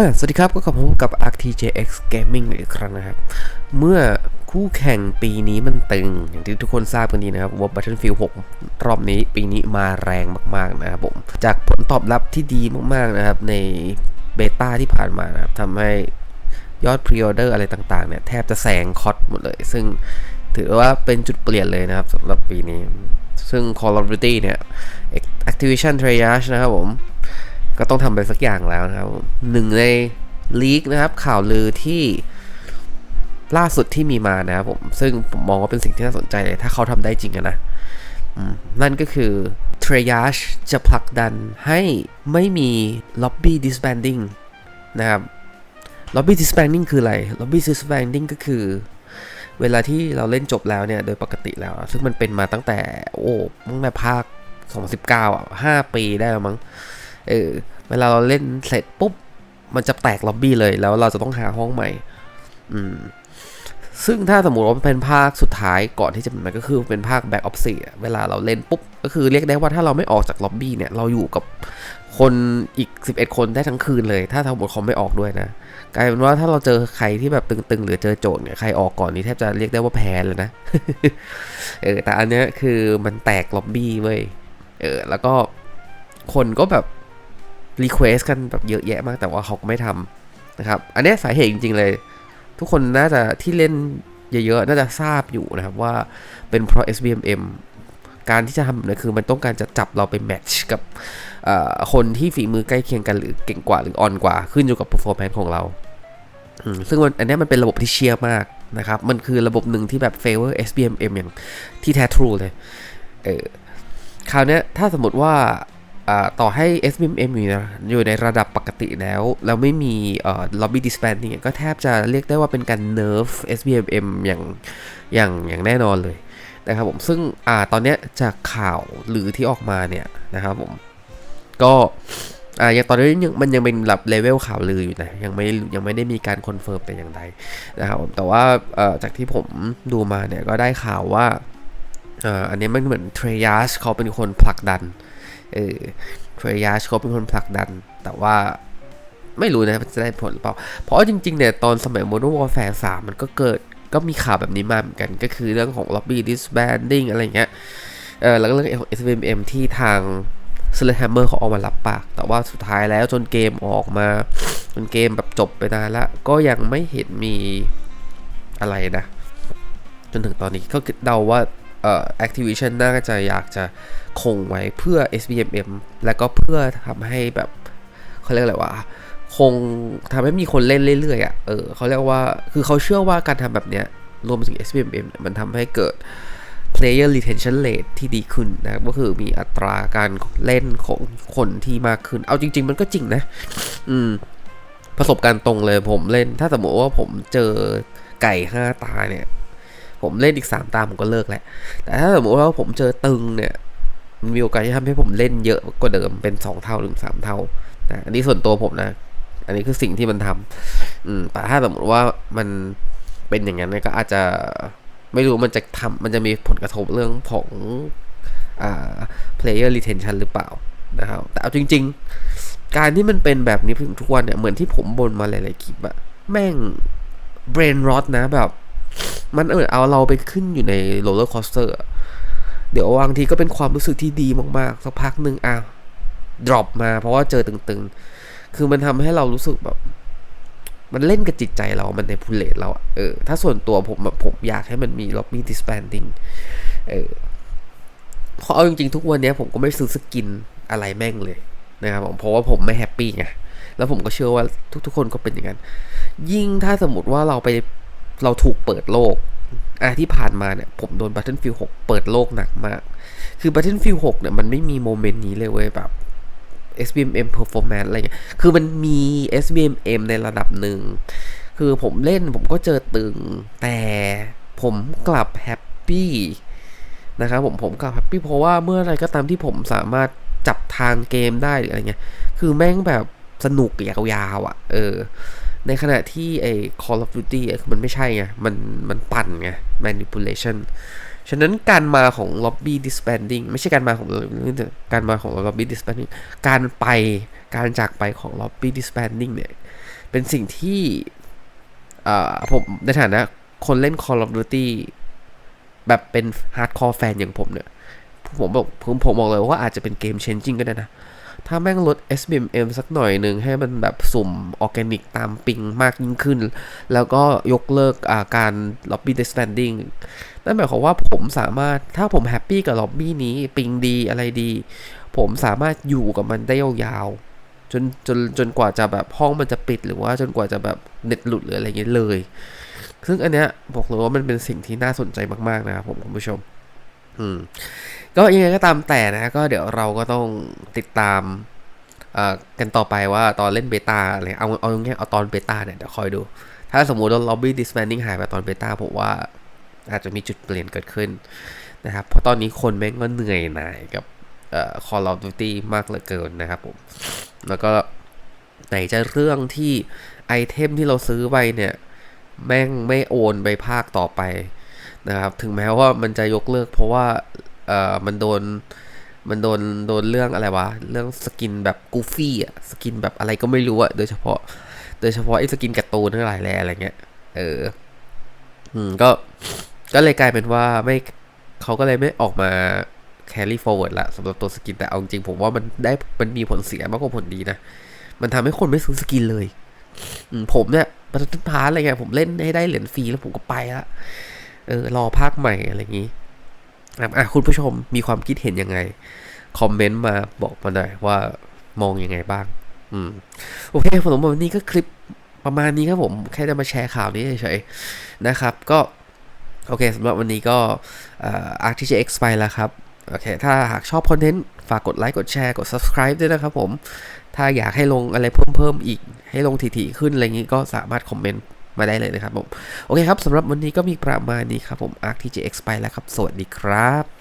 อ่าสวัสดีครับก็กลับมาพบกับ RTJX Gaming อีกครั้งนะครับ เมื่อคู่แข่งปีนี้มันตึง อย่างที่ทุกคนทราบกันดีนะครับว่า Battlefield 6 รอบนี้ปีนี้มาแรงมากๆนะครับผม จากผลตอบรับที่ดีมากๆนะครับ ในเบต้าที่ผ่านมานะครับทำให้ยอดพรีออเดอร์อะไรต่างๆเนี่ยแทบจะแซงคอตหมดเลย ซึ่งถือว่าเป็นจุดเปลี่ยนเลยนะครับสำหรับปีนี้ ซึ่ง Call of Duty เนี่ย Activision Triage นะครับผม ก็ต้องทำไปสักอย่างแล้วนะครับหนึ่งในลีกนะครับ ข่าวลือที่ล่าสุดที่มีมานะครับผมซึ่งผมมองว่าเป็นสิ่งที่น่าสนใจเลย ถ้าเขาทำได้จริงนะนั่นก็คือ t r i a g e จะผลักดันให้ไม่มี lobby disbanding นะครับ lobby disbanding คืออะไร lobby disbanding ก็คือ เวลาที่เราเล่นจบแล้วเนี่ย โดยปกติแล้ว ซึ่งมันเป็นมาตั้งแต่ โอ้ตั้งแต่ภาค 2019อะ5ปีได้แล้วมั้งเออ เวลาเราเล่นเสร็จปุ๊บ มันจะแตกล็อบบี้เลยแล้วเราจะต้องหาห้องใหม่ อืม ซึ่งถ้าสมมติว่าเป็นภาคสุดท้ายก่อนที่จะมันก็คือเป็นภาค Back of 4เวลาเราเล่นปุ๊บ ก็คือเรียกได้ว่าถ้าเราไม่ออกจากล็อบบี้เนี่ย เราอยู่กับคนอีก 11 คนได้ทั้งคืนเลย ถ้าสมมติเขาไม่ออกด้วยนะ กลายเป็นว่าถ้าเราเจอใครที่แบบตึงๆ หรือเจอโจทย์เนี่ยใครออกก่อนนี้แทบจะเรียกได้ว่าแพ้เลยนะ เออแต่อันเนี้ยคือมันแตกล็อบบี้เว้ย เออแล้วก็คนก็แบบ รีเควสกันแบบเยอะแยะมากแต่ว่าเขาก็ไม่ทำนะครับ อันนี้สาเหตุจริง ๆ เลย ทุกคนน่าจะที่เล่นเยอะๆ น่าจะทราบอยู่นะครับว่าเป็นเพราะ SBMM การที่จะทำเนี่ยคือมันต้องการจะจับเราไปแมทช์กับคนที่ฝีมือใกล้เคียงกันหรือเก่งกว่าหรืออ่อนกว่า ขึ้นอยู่กับ performance ของเรา ซึ่งอันนี้มันเป็นระบบที่เชียร์มากนะครับ มันคือระบบหนึ่งที่แบบ favor SBMM อย่างที่แท้ทรูเลย เออคราวนี้ถ้าสมมติว่า ต่อให้ SBMM อยู่นะอยู่ในระดับปกติแล้ว แล้วไม่มี lobby disbanding ก็แทบจะเรียกได้ว่าเป็นการ nerf SBMM อย่างอย่างอย่างแน่นอนเลยนะครับผมซึ่งอตอนนี้จากข่าวหรือที่ออกมาเนี่ยนะครับผมก็อ่ายังตอนนี้ยังมันยังเป็นระดับเลเวลข่าวลืออยู่นะยังไม่ยังไม่ได้มีการคอนเฟิร์มแต่อย่างใดนะครับผมแต่ว่าจากที่ผมดูมาเนี่ยก็ได้ข่าวว่าอันนี้มันเหมือนเทรยัสเขาเป็นคนผลักดัน เออเทรยัสเขาเป็นคนผลักดัน แต่ว่าไม่รู้นะจะได้ผลหรือเปล่า เพราะจริงๆเนี่ยตอนสมัย Modern Warfare 3มันก็เกิดก็มีข่าวแบบนี้มาเหมือนกันก็คือเรื่องของ lobby disbanding อะไรเงี้ยเออแล้วก็เรื่องของ SVM ที่ทาง s l a m ม m e r เขาออกมารับปาก แต่ว่าสุดท้ายแล้วจนเกมออกมา จนเกมแบบจบไปนานล้วก็ยังไม่เห็นมีอะไรนะ จนถึงตอนนี้ก็เดาว่า Activision น่าจะอยากจะคงไว้เพื่อ SBMM แล้วก็เพื่อทำให้แบบเขาเรียกอะไรวะคงทำให้มีคนเล่นเรื่อยๆอะ่ะเออเขาเรียกว่าคือเขาเชื่อว่าการทำแบบเนี้ยรวมถึง SBMM มันทำให้เกิด player retention rate ที่ดีขึ้นนะก็คือมีอัตราการเล่นของคนที่มากขึ้น เอาจริง ๆ มันก็จริงนะ อืม ประสบการณ์ตรงเลยผมเล่น ถ้าสมมติว่าผมเจอไก่ห้าตาเนี่ย ผมเล่นอีกสามตาผมก็เลิกแหละ แต่ถ้าสมมติว่าผมเจอตึงเนี่ยมันมีโอกาสที่ทำให้ผมเล่นเยอะกว่าเดิมเป็นสองเท่าหรือสามเท่านะอันนี้ส่วนตัวผมนะ อันนี้คือสิ่งที่มันทำอืมแต่ถ้าสมมติว่ามันเป็นอย่างนั้นก็อาจจะไม่รู้มันจะทำมันจะมีผลกระทบเรื่องของอ่า player retention หรือเปล่านะครับ แต่เอาจริง ๆ การที่มันเป็นแบบนี้ถึงทุกวันเนี่ยเหมือนที่ผมบ่นมาหลายๆคลิปอะแม่ง brain rot นะแบบ มันเออเอาเราไปขึ้นอยู่ในโรลเลอร์คอสเตอร์เดี๋ยวบางทีก็เป็นความรู้สึกที่ดีมากๆ สักพักหนึ่งอะ drop มาเพราะว่าเจอตึงๆ คือมันทำให้เรารู้สึกแบบ มันเล่นกับจิตใจเรา มันในพูเลตเราเออ ถ้าส่วนตัวผมแบบผมอยากให้มันมี lobby disbanding เออเพราะเอาจริงๆ ทุกวันนี้ผมก็ไม่ซื้อสกินอะไรแม่งเลยนะครับผมเพราะว่าผมไม่แฮปปี้ไง แล้วผมก็เชื่อว่าทุกๆ คนก็เป็นอย่างนั้น ยิ่งถ้าสมมติว่าเราไป เราถูกเปิดโลกอะที่ผ่านมาเนี่ยผมโดน Battlefield 6 เปิดโลกหนักมาก คือ Battlefield 6 เนี่ยมันไม่มีโมเมนต์นี้เลยเว้ยแบบ SBMM performance อะไรเงี้ย คือมันมี SBMM ในระดับหนึ่ง คือผมเล่นผมก็เจอตึง แต่ผมกลับแฮปปี้นะครับผมผมกลับแฮปปี้เพราะว่าเมื่อไรก็ตามที่ผมสามารถจับทางเกมได้หรืออะไรเงี้ย คือแม่งแบบสนุกยาวๆอะ เออ ในขณะที่ไอ้ Call of Duty มันไม่ใช่ไง มันมันปั่นไง manipulation ฉะนั้นการมาของ lobby disbanding ไม่ใช่การมาของการมาของ lobby disbanding การไปการจากไปของ lobby disbanding เนี่ย เป็นสิ่งที่อ่าผมในฐานะ คนเล่น Call of Duty แบบเป็น hardcore แฟนอย่างผมเนี่ย ผมบอกผมผมบอกเลยว่าอาจจะเป็นเกม changing ก็ได้นะ ถ้าแม่งลด SBMM สักหน่อยหนึ่งให้มันแบบสุ่มออร์แกนิกตามปิงมากยิ่งขึ้น แล้วก็ยกเลิกาการ lobby disbanding นั่นหมายความว่าผมสามารถถ้าผมแฮปปี้กับล็อบบี้นี้ปิงดีอะไรดี ผมสามารถอยู่กับมันได้ยาวๆจนจนจนกว่าจะแบบห้องมันจะปิดหรือว่าจนกว่าจะแบบเน็ตหลุดหรืออะไรเงี้ยเลย ซึ่งอันเนี้ยบอกเลยว่ามันเป็นสิ่งที่น่าสนใจมากๆนะครับผมคุณผู้ชม อืม ก็ยังไงก็ตามแต่นะก็เดี๋ยวเราก็ต้องติดตามกันต่อไปว่าตอนเล่นเบต้าอะไรเอาเอาง่ายเอาตอนเบต้าเนี่ยเดี๋ยวคอยดู ถ้าสมมุติว่า lobby disbanding หายไปตอนเบต้าผมว่าอาจจะมีจุดเปลี่ยนเกิดขึ้นนะครับ เพราะตอนนี้คนแม่งก็เหนื่อยหน่ายกับเอ่อ Call of Duty มากเหลือเกินนะครับผม แล้วก็ไหนจะเรื่องที่ไอเทมที่เราซื้อไปเนี่ย แม่งไม่โอนไปภาคต่อไปนะครับ ถึงแม้ว่ามันจะยกเลิกเพราะว่า เอ่อมันโดน มันโดนโดนเรื่องอะไรวะ เรื่องสกินแบบกูฟี่อะสกินแบบอะไรก็ไม่รู้อะโดยเฉพาะ โดยเฉพาะไอ้สกินกร์ตูนทั้งหลายแหล่อะไรเงี้ยเออ อืมก็ก็เลยกลายเป็นว่าไม่เขาก็เลยไม่ออกมา carry forward ละสำหรับตัวสกินแต่เอาจริงผมว่ามันได้มันมีผลเสียมากกว่าผลดีนะ มันทำให้คนไม่ซื้อสกินเลยผมเนี่ยปัจจุบันอะไรเงี้ยผมเล่นให้ได้เหรียญฟรีแล้วผมก็ไปละเออรอภาคใหม่อะไรอย่างงี้ อะคุณผู้ชมมีความคิดเห็นยังไง คอมเมนต์มาบอกมาหน่อยว่ามองยังไงบ้าง อืม โอเคผมว่าวันนี้ก็คลิปประมาณนี้ครับผม แค่จะมาแชร์ข่าวนี้เฉยๆนะครับ ก็โอเคสำหรับวันนี้ก็เอ่อ RTGX ไปแล้วครับ โอเค ถ้าหากชอบคอนเทนต์ ฝากกดไลค์กดแชร์กด subscribe ด้วยนะครับผม ถ้าอยากให้ลงอะไรเพิ่มเพิ่มอีก ให้ลงถี่ๆขึ้นอะไรอย่างนี้ก็สามารถคอมเมนต์ มาได้เลยนะครับผม โอเคครับสำหรับวันนี้ก็มีประมาณนี้ครับผม RTGX ไปแล้วครับ สวัสดีครับ